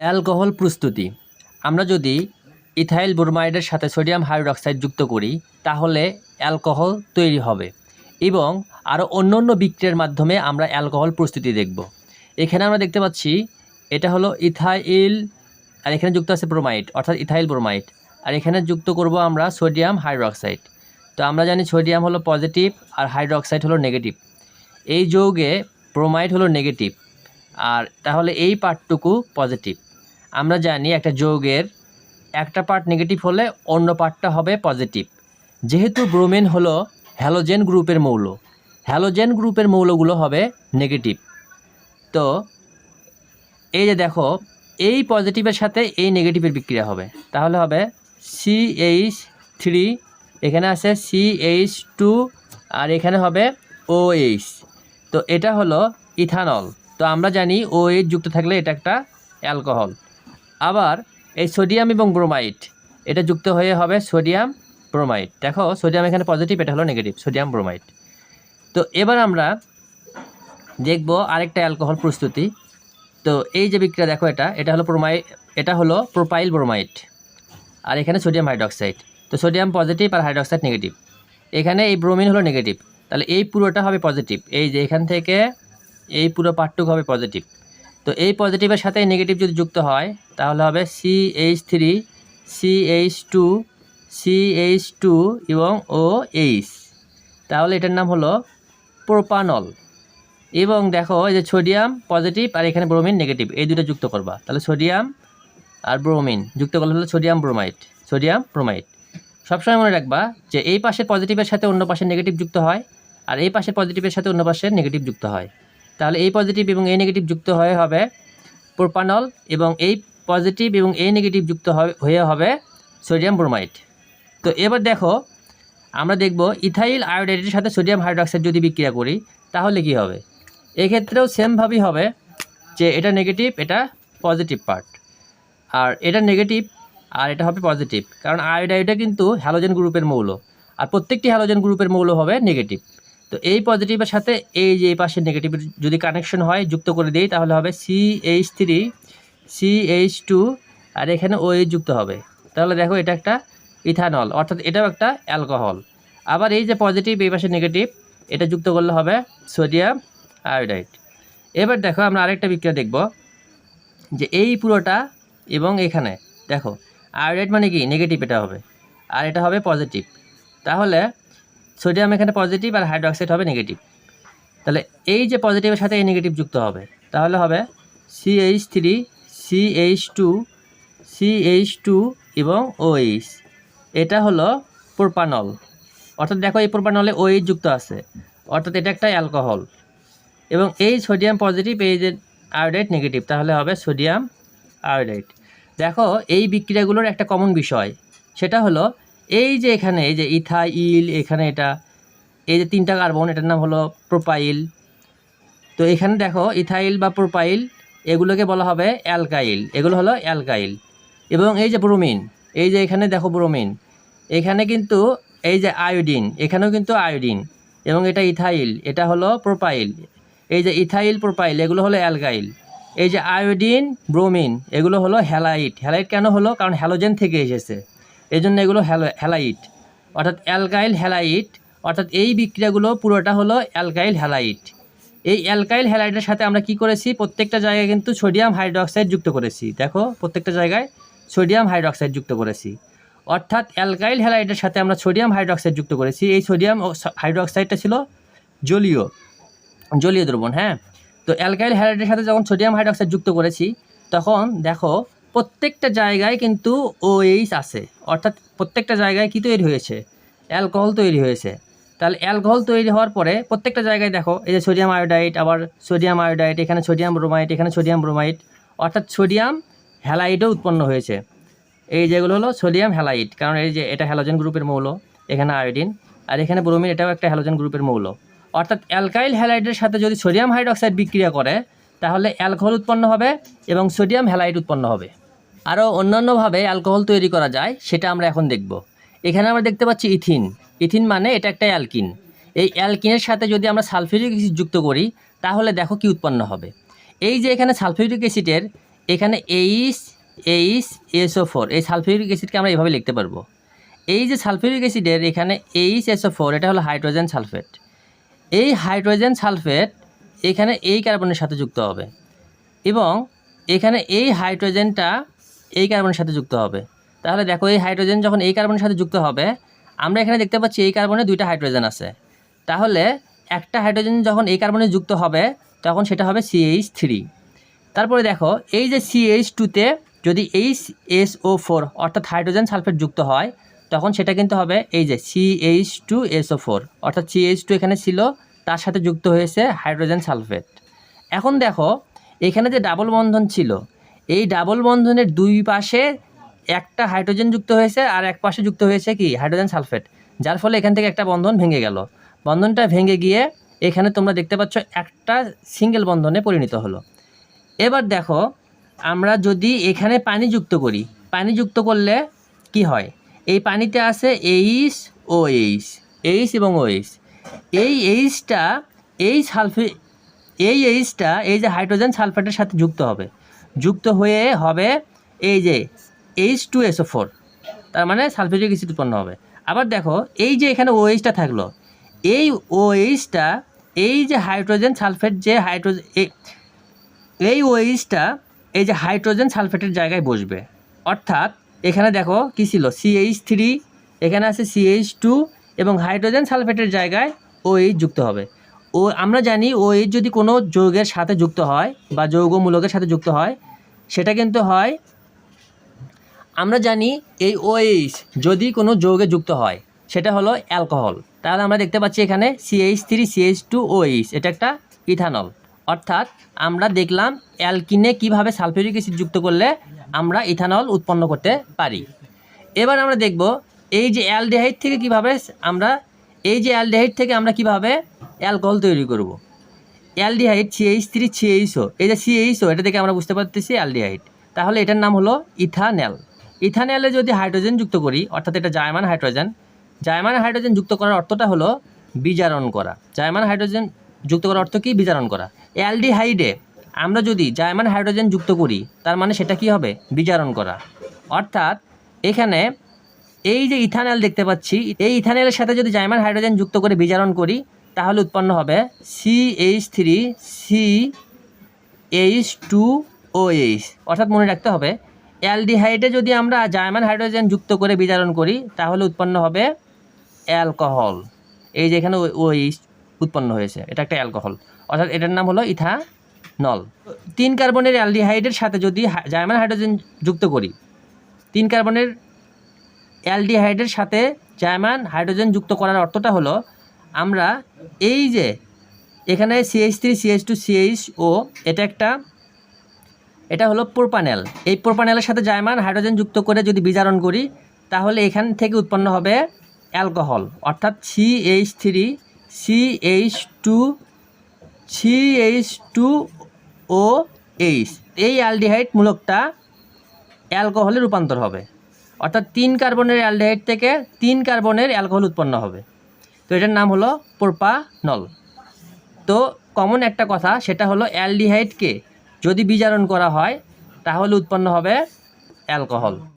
Alcohol প্রস্তুতি। আমরা যদি ইথাইল ব্রোমাইডের সাথে সোডিয়াম হাইড্রক্সাইড যুক্ত করি, তাহলে অ্যালকোহল তৈরি হবে এবং আরও অন্য অন্য বিক্রিয়ার মাধ্যমে আমরা অ্যালকোহল প্রস্তুতি দেখব। এখানে আমরা দেখতে পাচ্ছি এটা হলো ইথাইল, আর এখানে যুক্ত আছে ব্রোমাইড, অর্থাৎ ইথাইল ব্রোমাইড। আর এখানে যুক্ত করব আমরা সোডিয়াম হাইড্রক্সাইড। তো আমরা জানি সোডিয়াম হলো পজিটিভ আর হাইড্রক্সাইড হলো নেগেটিভ। এই যৌগে ব্রোমাইড হলো নেগেটিভ, আর তাহলে এই পার্টটুকু পজিটিভ। আমরা জানি একটা যৌগের একটা পার্ট নেগেটিভ হলে অন্য পার্টটা হবে পজিটিভ যেহেতু ব্রোমিন হলো হ্যালোজেন গ্রুপের মৌল হ্যালোজেন গ্রুপের মৌলগুলো হবে নেগেটিভ তো এই যে দেখো, এই পজিটিভের সাথে এই নেগেটিভের বিক্রিয়া হবে। তাহলে হবে সিএইচ থ্রি এখানে আছে সিএইচ টু আর এখানে হবে ওএইচ তো এটা হলো ইথানল তো আমরা জানি ও এইচ যুক্ত থাকলে এটা একটা অ্যালকোহল আবার এই সোডিয়াম এবং ব্রোমাইড, এটা যুক্ত হয়ে হবে সোডিয়াম ব্রোমাইড। দেখো, সোডিয়াম এখানে পজিটিভ এটা হলো নেগেটিভ সোডিয়াম ব্রোমাইড। তো এবার আমরা দেখব আরেকটা অ্যালকোহল প্রস্তুতি। তো এই যে বিক্রিয়া, দেখো এটা এটা হলো প্রোমাইড এটা হলো প্রোপাইল ব্রোমাইড আর এখানে সোডিয়াম হাইড্রক্সাইড তো সোডিয়াম পজিটিভ আর হাইড্রক্সাইড নেগেটিভ এখানে এই ব্রোমিন হলো নেগেটিভ তাহলে এই পুরোটা হবে পজিটিভ এই যে এখান থেকে এই পুরো পার্টটুকু হবে পজিটিভ তো এই পজিটিভের সাথে নেগেটিভ যদি যুক্ত হয়, তাহলে হবে C H three C H two C H two এবং ও এইচ তাহলে এটার নাম হলো প্রোপানল এবং দেখো, এই যে সোডিয়াম পজিটিভ আর এখানে ব্রোমিন নেগেটিভ এই দুটো যুক্ত করবা। তাহলে সোডিয়াম আর ব্রোমিন যুক্ত করলে হলো সোডিয়াম ব্রোমাইড সোডিয়াম ব্রোমাইড সবসময় মনে রাখবা যে এই পাশের পজিটিভের সাথে অন্য পাশের নেগেটিভ যুক্ত হয়, আর এই পাশের পজিটিভের সাথে অন্য পাশের নেগেটিভ যুক্ত হয়। তাহলে এই পজিটিভ এবং এই নেগেটিভ যুক্ত হয়ে হবে প্রোপানল এবং এই পজিটিভ এবং এই নেগেটিভ যুক্ত হয়ে হবে সোডিয়াম ব্রোমাইড তো এবার দেখো, আমরা দেখব ইথাইল আয়োডাইডের সাথে সোডিয়াম হাইড্রক্সাইড যদি বিক্রিয়া করি, তাহলে কি হবে? এক্ষেত্রেও সেমভাবেই হবে যে এটা নেগেটিভ এটা পজিটিভ পার্ট আর এটা নেগেটিভ আর এটা হবে পজিটিভ কারণ আয়োডাইডটা কিন্তু হ্যালোজেন গ্রুপের মৌল, আর প্রত্যেকটি হ্যালোজেন গ্রুপের মৌল হবে নেগেটিভ তো এই পজিটিভের সাথে এই যে এই পাশে নেগেটিভ যদি কানেকশন হয়, যুক্ত করে দিই, তাহলে হবে C H three C H two আর এখানে ও যুক্ত হবে। তাহলে দেখো এটা একটা ইথানল অর্থাৎ এটাও একটা অ্যালকোহল আবার এই যে পজিটিভ এই পাশে নেগেটিভ এটা যুক্ত করলে হবে সোডিয়াম আয়োডাইড এবার দেখো আমরা আরেকটা বিক্রিয়া দেখব, যে এই পুরোটা এবং এখানে, দেখো আয়োডাইড মানে কি? নেগেটিভ এটা হবে, আর এটা হবে পজিটিভ তাহলে সোডিয়াম এখানে পজিটিভ আর হাইড্রক্সাইড হবে নেগেটিভ তাহলে এই যে পজিটিভের সাথে এই নেগেটিভ যুক্ত হবে, তাহলে হবে CH three CH two CH two এবং ওএইচ এটা হলো প্রোপানল অর্থাৎ দেখো এই প্রোপানলে ওএইচ যুক্ত আছে। অর্থাৎ এটা একটা অ্যালকোহল এবং এই সোডিয়াম পজিটিভ এই যে আয়োডাইড নেগেটিভ তাহলে হবে সোডিয়াম আয়োডাইড দেখো এই বিক্রিয়াগুলোর একটা কমন বিষয়, সেটা হলো এই যে এখানে, এই যে ইথাইল, এখানে এটা, এই যে তিনটা কার্বন, এটার নাম হলো প্রোপাইল। তো এখানে দেখো, ইথাইল বা প্রোপাইল, এগুলোকে বলা হবে অ্যালকাইল। এগুলো হলো অ্যালকাইল। এবং এই যে ব্রোমিন, এই যে এখানে দেখো ব্রোমিন। এখানে কিন্তু এই যে আয়োডিন, এখানেও কিন্তু আয়োডিন। এবং এটা ইথাইল, এটা হলো প্রোপাইল। এই যে ইথাইল, প্রোপাইল, এগুলো হলো অ্যালকাইল। এই যে আয়োডিন, ব্রোমিন, এগুলো হলো হ্যালাইট। হ্যালাইট কেন হলো? কারণ হ্যালোজেন থেকে এসেছে। এই জন্য এগুলো হ্যালো, হ্যালাইট। অর্থাৎ অ্যালকাইল হ্যালাইট, অর্থাৎ এই বিক্রিয়াগুলো পুরোটা হলো অ্যালকাইল হ্যালাইট। এই অ্যালকাইল হ্যালাইটের সাথে আমরা কি করেছি? প্রত্যেকটা জায়গায় কিন্তু সোডিয়াম হাইড্রক্সাইড যুক্ত করেছি। দেখো, প্রত্যেকটা জায়গায় সোডিয়াম হাইড্রক্সাইড যুক্ত করেছি। অর্থাৎ অ্যালকাইল হ্যালাইটের সাথে আমরা সোডিয়াম হাইড্রক্সাইড যুক্ত করেছি। এই সোডিয়াম হাইড্রক্সাইডটা ছিল জলীয় জলীয় দ্রবণ হ্যাঁ? তো অ্যালকাইল হ্যালাইটের সাথে যখন সোডিয়াম হাইড্রক্সাইড যুক্ত করেছি, তখন দেখো প্রত্যেকটা জায়গায় কিন্তু ওএইচ আছে। অর্থাৎ প্রত্যেকটা জায়গায় কি তৈরি হয়েছে? অ্যালকোহল তৈরি হয়েছে। তাহলে অ্যালকোহল তৈরি হওয়ার পরে প্রত্যেকটা জায়গায় দেখো, এই যে সোডিয়াম আয়োডাইড আবার সোডিয়াম আয়োডাইড এখানে সোডিয়াম ব্রোমাইড এখানে সোডিয়াম ব্রোমাইড অর্থাৎ সোডিয়াম হ্যালাইডও উৎপন্ন হয়েছে। এই যেগুলো হলো সোডিয়াম হ্যালাইড, কারণ এই যে এটা হ্যালোজেন গ্রুপের মৌল, এখানে আয়োডিন, আর এখানে ব্রোমিন, এটাও একটা হ্যালোজেন গ্রুপের মৌল। অর্থাৎ অ্যালকাইল হ্যালাইডের সাথে যদি সোডিয়াম হাইড্রক্সাইড বিক্রিয়া করে, তাহলে অ্যালকোহল উৎপন্ন হবে এবং সোডিয়াম হ্যালাইড উৎপন্ন হবে। আরও অন্যান্যভাবে অ্যালকোহল তৈরি করা যায়, সেটা আমরা এখন দেখব। এখানে আমরা দেখতে পাচ্ছি ইথিন। ইথিন মানে এটা একটা অ্যালকিন। এই অ্যালকিনের সাথে যদি আমরা সালফিউরিক অ্যাসিড যুক্ত করি, তাহলে দেখো কি উৎপন্ন হবে। এই যে এখানে সালফিউরিক অ্যাসিডের, এখানে এইচ এইচ এসও ফোর এই সালফিউরিক অ্যাসিডকে আমরা এভাবে লিখতে পারব। এই যে সালফিউরিক অ্যাসিডের, এখানে এইচ এসও ফোর এটা হলো হাইড্রোজেন সালফেট। এই হাইড্রোজেন সালফেট এখানে এই কার্বনের সাথে যুক্ত হবে। এবং এখানে এই হাইড্রোজেনটা এই কার্বনের সাথে যুক্ত হবে। তাহলে দেখো এই হাইড্রোজেন যখন এই কার্বনের সাথে যুক্ত হবে, আমরা এখানে দেখতে পাচ্ছি এই কার্বনে দুইটা হাইড্রোজেন আছে। তাহলে একটা হাইড্রোজেন যখন এই কার্বনে যুক্ত হবে, তখন সেটা হবে সিএইচ থ্রি তারপরে দেখো, এই যে সিএইচ টুতে যদি এইচ এস ও ফোর অর্থাৎ হাইড্রোজেন সালফেট যুক্ত হয়, তখন সেটা কিন্তু হবে এই যে সিএইচ টু এসও ফোর অর্থাৎ সিএইচ টু এখানে ছিল, তার সাথে যুক্ত হয়েছে হাইড্রোজেন সালফেট এখন দেখো, এখানে যে ডাবল বন্ধন ছিল এই ডাবল বন্ধনের দুই পাশে একটা হাইড্রোজেন যুক্ত হয়েছে আর এক পাশে যুক্ত হয়েছে কি? হাইড্রোজেন সালফেট যার ফলে এখান থেকে একটা বন্ধন ভেঙে গেল। বন্ধনটা ভেঙে গিয়ে এখানে তোমরা দেখতে পাচ্ছ একটা সিঙ্গেল বন্ধনে পরিণত হলো। এবার দেখো, আমরা যদি এখানে পানি যুক্ত করি, পানি যুক্ত করলে কি হয়? এই পানিতে আছে এইচ ও এইচ এইচ এবং ও এইচ এই এইচটা এই সালফে এই এইচটা এই যে হাইড্রোজেন সালফেটের সাথে যুক্ত হবে। যুক্ত হয়ে হবে এই যে এইচ টু এসও ফোর তার মানে সালফিউরিক অ্যাসিড উৎপন্ন হবে। আবার দেখো, এই যে এখানে ওএইচটা থাকল, এই ওএইচটা এই যে হাইড্রোজেন সালফেট যে হাইড্রোজেন এই ওএইচটা এই যে হাইড্রোজেন সালফেটের জায়গায় বসবে। অর্থাৎ এখানে দেখো কী ছিল? সিএইচ থ্রি এখানে আছে সিএইচ টু এবং হাইড্রোজেন সালফেটের জায়গায় ওএইচ যুক্ত হবে। ও, আমরা জানি ওএইচ যদি কোনো যৌগের সাথে যুক্ত হয় বা যৌগমূলকের সাথে যুক্ত হয় সেটা কিন্তু হয়, আমরা জানি এই ওএইচ যদি কোনো যৌগে যুক্ত হয়, সেটা হলো অ্যালকোহল। তাহলে আমরা দেখতে পাচ্ছি এখানে CH three CH two OH এটা একটা ইথানল অর্থাৎ আমরা দেখলাম অ্যালকিনে কীভাবে সালফিউরিক অ্যাসিড যুক্ত করলে আমরা ইথানল উৎপন্ন করতে পারি। এবার আমরা দেখব এই যে অ্যালডিহাইড থেকে কীভাবে আমরা, এই যে অ্যালডিহাইড থেকে আমরা কীভাবে অ্যালকোহল তৈরি করব। অ্যালডিহাইড সিএইচ থ্রি সিএইচও এই যে সিএইচও এটা থেকে আমরা বুঝতে পারতেছি অ্যালডিহাইড। তাহলে এটার নাম হলো ইথানেল। ইথানেলে যদি হাইড্রোজেন যুক্ত করি, অর্থাৎ এটা জায়মান হাইড্রোজেন জায়মান হাইড্রোজেন যুক্ত করার অর্থটা হলো বিজারণ করা। জায়মান হাইড্রোজেন যুক্ত করার অর্থ কি? বিজারণ করা। অ্যালডিহাইডে আমরা যদি জায়মান হাইড্রোজেন যুক্ত করি, তার মানে সেটা কি হবে? বিজারণ করা। অর্থাৎ এখানে এই যে ইথানল দেখতে পাচ্ছি, এই ইথানলের সাথে যদি জাইমান হাইড্রোজেন যুক্ত করে বিজারণ করি তাহলে উৎপন্ন হবে C H three C H two O H অর্থাৎ মনে রাখতে হবে, অ্যালডিহাইডে যদি আমরা জাইমান হাইড্রোজেন যুক্ত করে বিজারণ করি, তাহলে উৎপন্ন হবে অ্যালকোহল। এই যে এখানে ও এইচ উৎপন্ন হয়েছে, এটা একটা অ্যালকোহল। অর্থাৎ এটার নাম হলো ইথানল। তিন কার্বনের অ্যালডিহাইডের সাথে যদি জাইমান হাইড্রোজেন যুক্ত করি, তিন কার্বনের অ্যালডিহাইডের সাথে জায়মান হাইড্রোজেন যুক্ত করার অর্থটা হলো আমরা এই যে এখানে CH three CH two CH O এটা একটা, এটা হলো প্রোপানেল এই প্রোপানেলের সাথে জায়মান হাইড্রোজেন যুক্ত করে যদি বিজারণ করি, তাহলে এখান থেকে উৎপন্ন হবে অ্যালকোহল। অর্থাৎ CH three CH two CH two O H এই অ্যালডিহাইড মূলকটা অ্যালকোহলে রূপান্তর হবে। অর্থাৎ তিন কার্বনের অ্যালডিহাইড থেকে তিন কার্বনের অ্যালকোহল উৎপন্ন হবে। তো এটার নাম হলো প্রোপানল। তো কমন একটা কথা, সেটা হলো অ্যালডিহাইডকে যদি বিজারণ করা হয়, তাহলে উৎপন্ন হবে অ্যালকোহল।